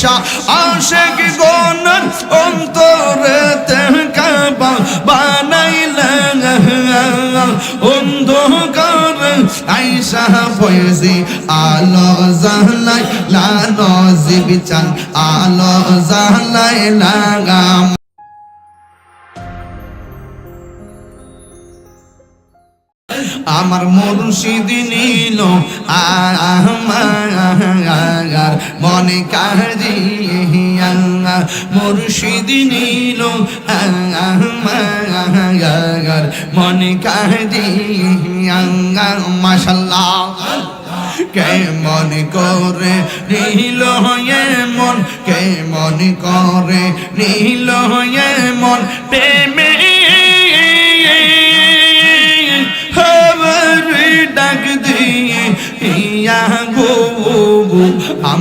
সা আশিক অন্তরে কাবা বানাইলেন। অন্ধকার আইসা ফয়েজি, আলো জাহলাই লানো জিবিচান আলো জাহলাই লাগাম আমার মুর্শিদ নীল আমার মনে কাহিয়া মুর্শিদ নীল আমার মনে কাহিয়া মাশাল্লাহ কে মনে করে নীল মন? কে মনে করে নীল মন? প্রেমে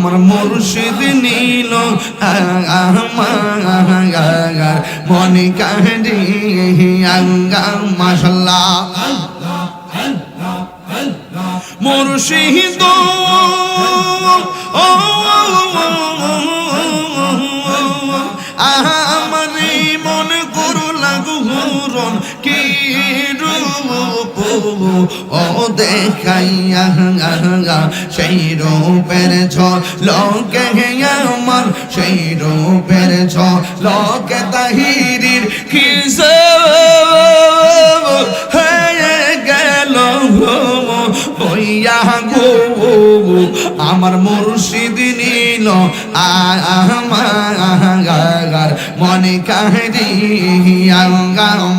আমার মুর্শিদ নীল মনে কাহিনী মাসাল্লাহ মুর্শিদ আমার মন করু লাগু হুরন কি রূপ ও দেখাইয়া সেই রূপের ছ লোকে আমার, সেই রূপের ছ লোকে তাহিরির কিসে আমার মুর্শিদ নীল আমার মনে কাহিদি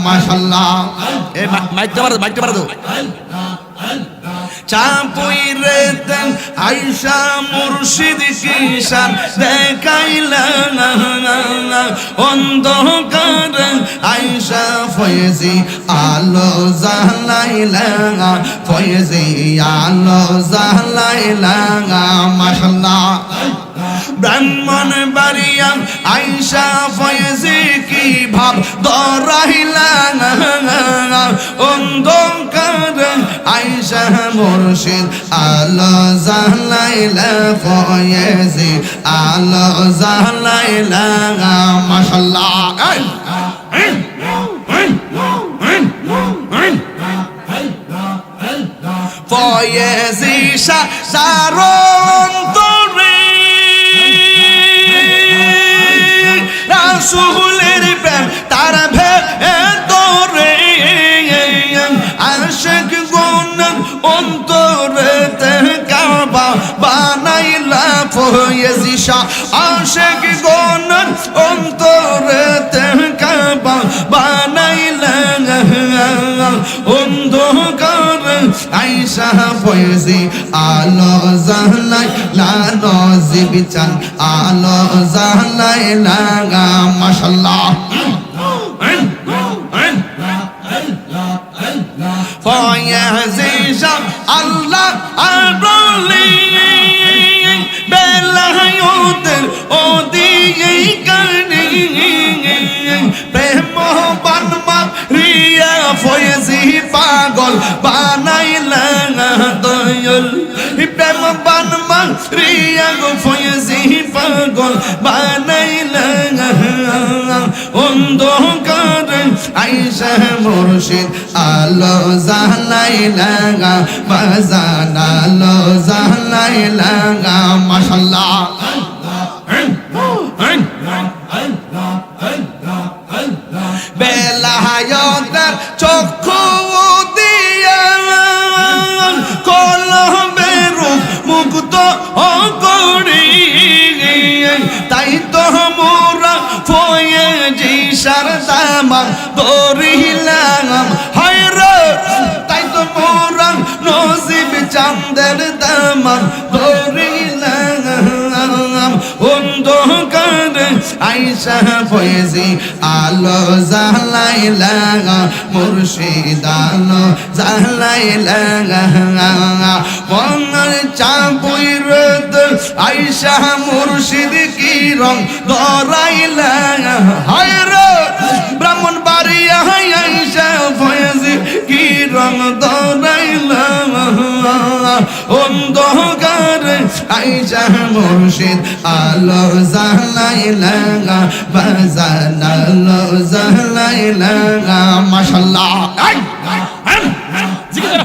মাসাল্লাহ এ মাইকটা মারো মাইকটা মারো চাপুই রেতেন আইসা মুর্শিদ কিসান দেখাইলা অন্ধকার আইসা ফয়েজি আলো জালাইলা ফয়েজি আলো জালাইলা ব্রাহ্মণ বাড়িয়া আইসা ফয়েজি কি ভাব দরাইলা অন্ধকার আইসা মুর্শিদ আলো জালাইলা ফয়েজি আলো জালাইলা মাশাল্লাহ ফয়েজি সারণ রাসূলের প্রেম তার ভে তোরে আশিক গুণ অন্তরে কাবা বানাইলা ফয়েজি। আইসা ফয়েজি আলো জাহলাই লানো জিবিচান আলো জাহলাই লাগা মাশাল্লাহ শাহ দিকে প্রেম বানমা রিয়া ফয়েজি পাগল বানাইলা দয়াল। প্রেম বানমা রিয়া গো ফয়েজি পাগল বানাইলা অন্ধকার আইসা মুর্শিদ, আলো জাহলাইলা বাজান আলো জাহলাইলা মাশাল্লাহ। বেলায়তের চক্ষু করি তাই তো মোরা ফয়ে জি সারদামা দরিলাম হায়র তাই তো মোরা নসিব চান্দের দামা আমার আইসা পয়েছি আলো জালাইলা মুর্শিদ আলো জালাইলা মনের চাপুই রোদ আইসা মুর্শিদ কি রং ধরাইলা হায় ব্রাহ্মণ বাড়িয়া আইসা পয়েছি কি রং ধরাইলা অন্ধকারে আইসা মুর্শিদ আলো জালাইলা বাজানালো জালাইলা মাশাল্লাহ জিকির করো।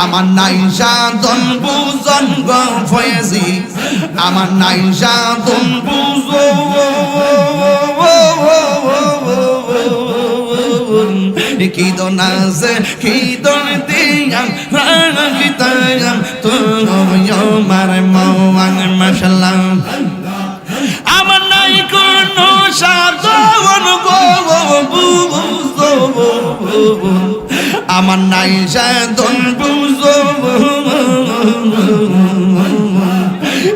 আমার নাইসা দন বুজন গফয়েছি আমার নাইসা দন বুজো কি দন কি দন দিয়াম রাখি তায়াম তো আমার মৌয়ান মাশাল্লাহ আমার নাই কোনো সাধন আমার নাই বুঝো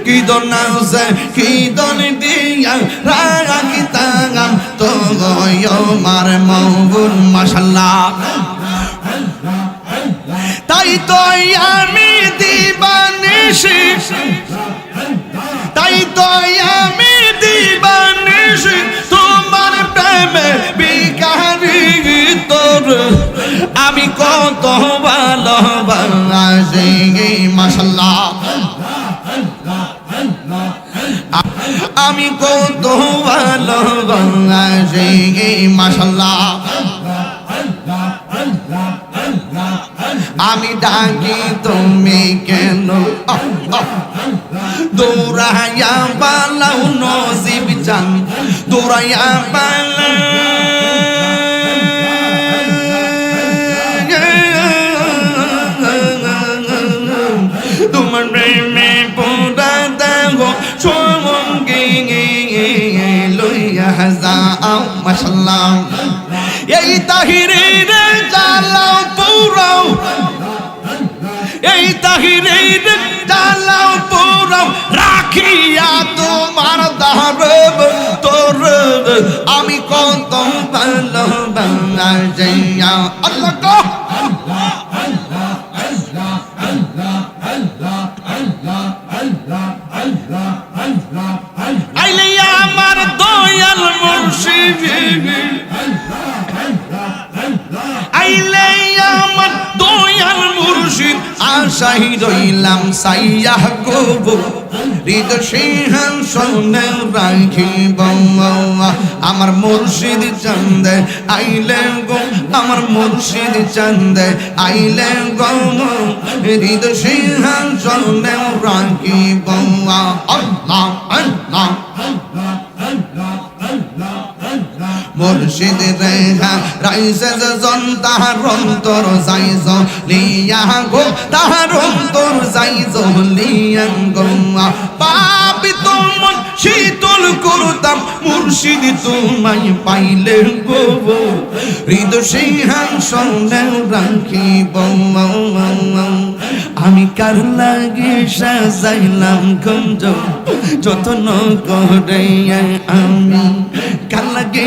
কি দন আছে? কি দন দিয়া? রাখি তাগাম তো মার মৌগুন, মাশাল্লাহ। তাই তো আমি দিবানিশি। তাই তো আমি দিবানিশি। তোমার প্রেমে বিকারি তোর। আমি কত ভালোবাসি আমি মাশাল্লাহ আমি ডাকি তুমি কেন। দৌড়াইয়া পালাও নসিব চান দৌড়াইয়া পালা যাও মাসাল্লাহ এই তাহিরের জ্বালাও পুরাও। এই তাহিরের জ্বালাও পুরাও। রাখিয়া তোমার দারব তোর আমি কত ভালো বাংলা যাইয়া। আল্লাহ রইলাম সাইয়া গোব হৃদ সিংহাসনে রাখিব আমার মুর্শিদ চন্দে আইলে গো, আমার মুর্শিদ চন্দে আইলে গো। হৃদ সিংহাসনে রাখিব আল্লাহ আল্লাহ। মুর্শিদ রেখা রাইসে জন, তাহার অন্তর যাইজ, লিয়া গো, তাহার অন্তর যাইজ, লিয়া গো। পাপি তোমার শীতল করতাম, মুর্শিদ তোমায় পাইলে গো। হৃদ সিংহাসনে রাখিব, আমি কার লাগে সাজাইলাম গঞ্জ, যত্ন করে আমি কার লাগে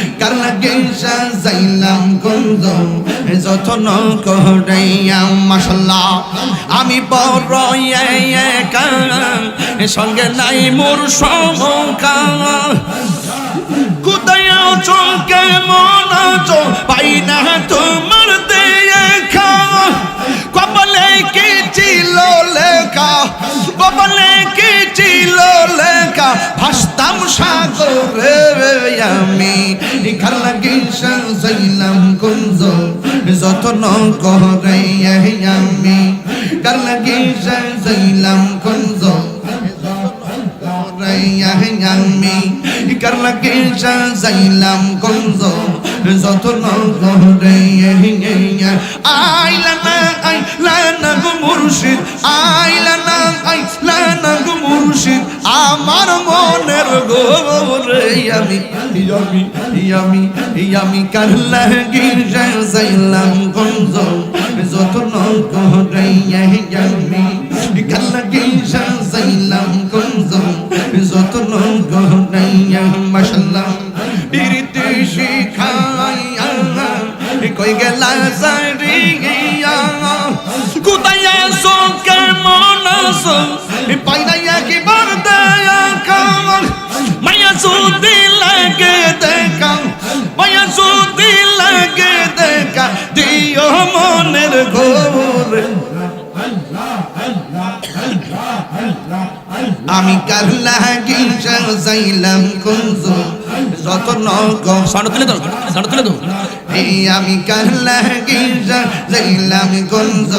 গিসা যাইলাম কুঞ্জ যতন করাইয়া মাশাল্লাহ। আমি বড় একা, সঙ্গে নাই মোর সমকা কোথায় কেমন আছো পাই না তোমার দেখা কপালে কি ছিল লেখা, কপালে কি ছিল লেখা, ভাসতাম সাগরে। আমি লিখা লাগে যাইলাম কুঞ্জ যতন করে আমি। কালা লাগে যাইলাম কুঞ্জ আমি। করলা কেশা যাইলাম গঞ্জ যতন করে আইলা না আইলা না গো মুর্শিদ আইলা না আইলা না গো মুর্শিদ, আমার মনের গোরে আমি আমি আমি আমি করলা কেশা যাইলাম গঞ্জ যতন করে আমি কই গেলা সারিয়া কোথায় আসো কেমন আসো পাইনাইয়া কি বারদায়া কাম মায়া সুদি লাগে দেখা মায়া সুদি লাগে দেখা দিও মনের ঘোরে আমি কাল্লা গিসা যাইলাম কুঞ্জ? যত নগ তুলে দাও সনতলে তুলে দাও। আমি কাল্লা গিসা যাইলাম কুঞ্জ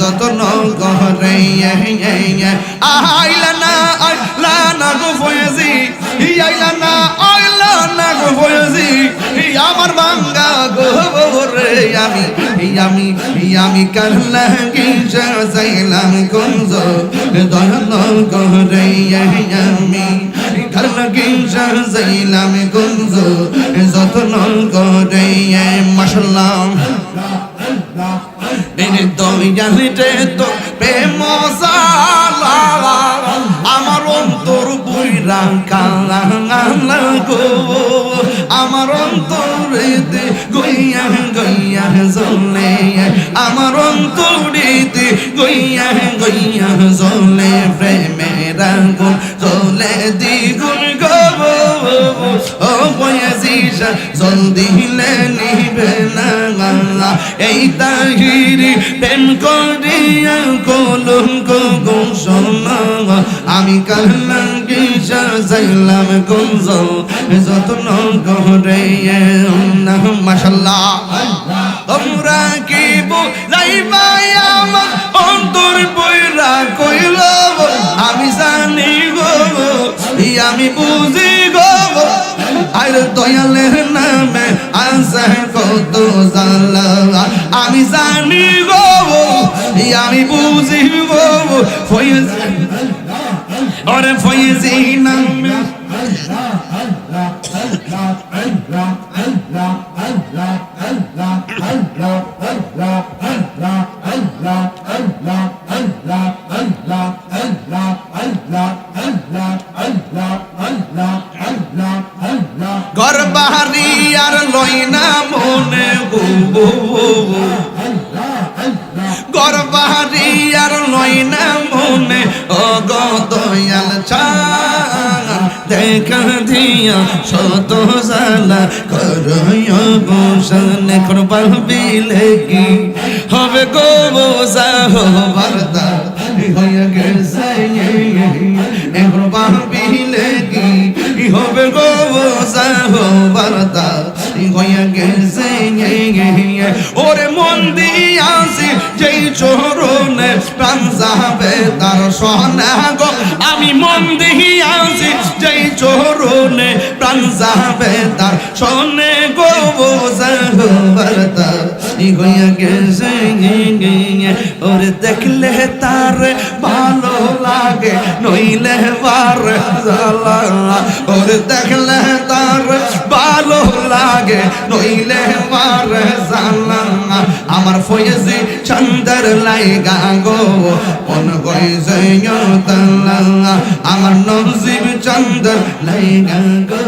যতন গহরে আইলা না আইলা না গো ফয়েজি। আইলা না আইলা না গো আমার বাঙ্গা গোরে আমি আমি আমি কাল্লা গিসা যাইলাম কুঞ্জ দয়াল করে আমি। কাল্লা গিসা যাইলাম কুঞ্জ যতন করে আমার অন্তর বুইরা কালা গো। আমার অন্তরেতে গইয়া গইয়া জলে আমার অন্তরেতে গইয়া গইয়া জলে প্রেমের আগুন জলে দ্বিগুণ গো। ও নিবে না এই তাহিরি প্রেম করিয়া কলঙ্ক আমি যাইলাম যতন করে মাসাল্লাহ তোমরা কি বুঝাইবাই আমার অন্তর বইরা কইল আমি জানি গো, আমি বুঝি আর দয়ালের নামে আছে কত জালা আমি জানি গো, আমি বুঝি গো, ফয়েজ ওরে ফয়েজি নামে। ঘর দেখা দিয়া শত জালা করয় বসন এখন পাবিলে কি হবে গো বোঝা হবারদা হয়ে গেছে, এখন পাবিলে কি হবে গো বোঝা হবারদা হয়ে গেছে ওরে মন দিয়াছি যেই চরণে প্রাণ যাবে তার সনা গো। আমি মন দিয়াছি যেই চরণে প্রাণ যাবে তার সনে গো। বোঝা হইয়া গেছে ওরে দেখলে তার ভালো লাগে নইলে বার ওরে দেখলে তার ভালো লাগে নইলে বার আমার ফয়েজি চন্দর লাইগা গো মন গইছে আমার নজিব চন্দর লাইগা গো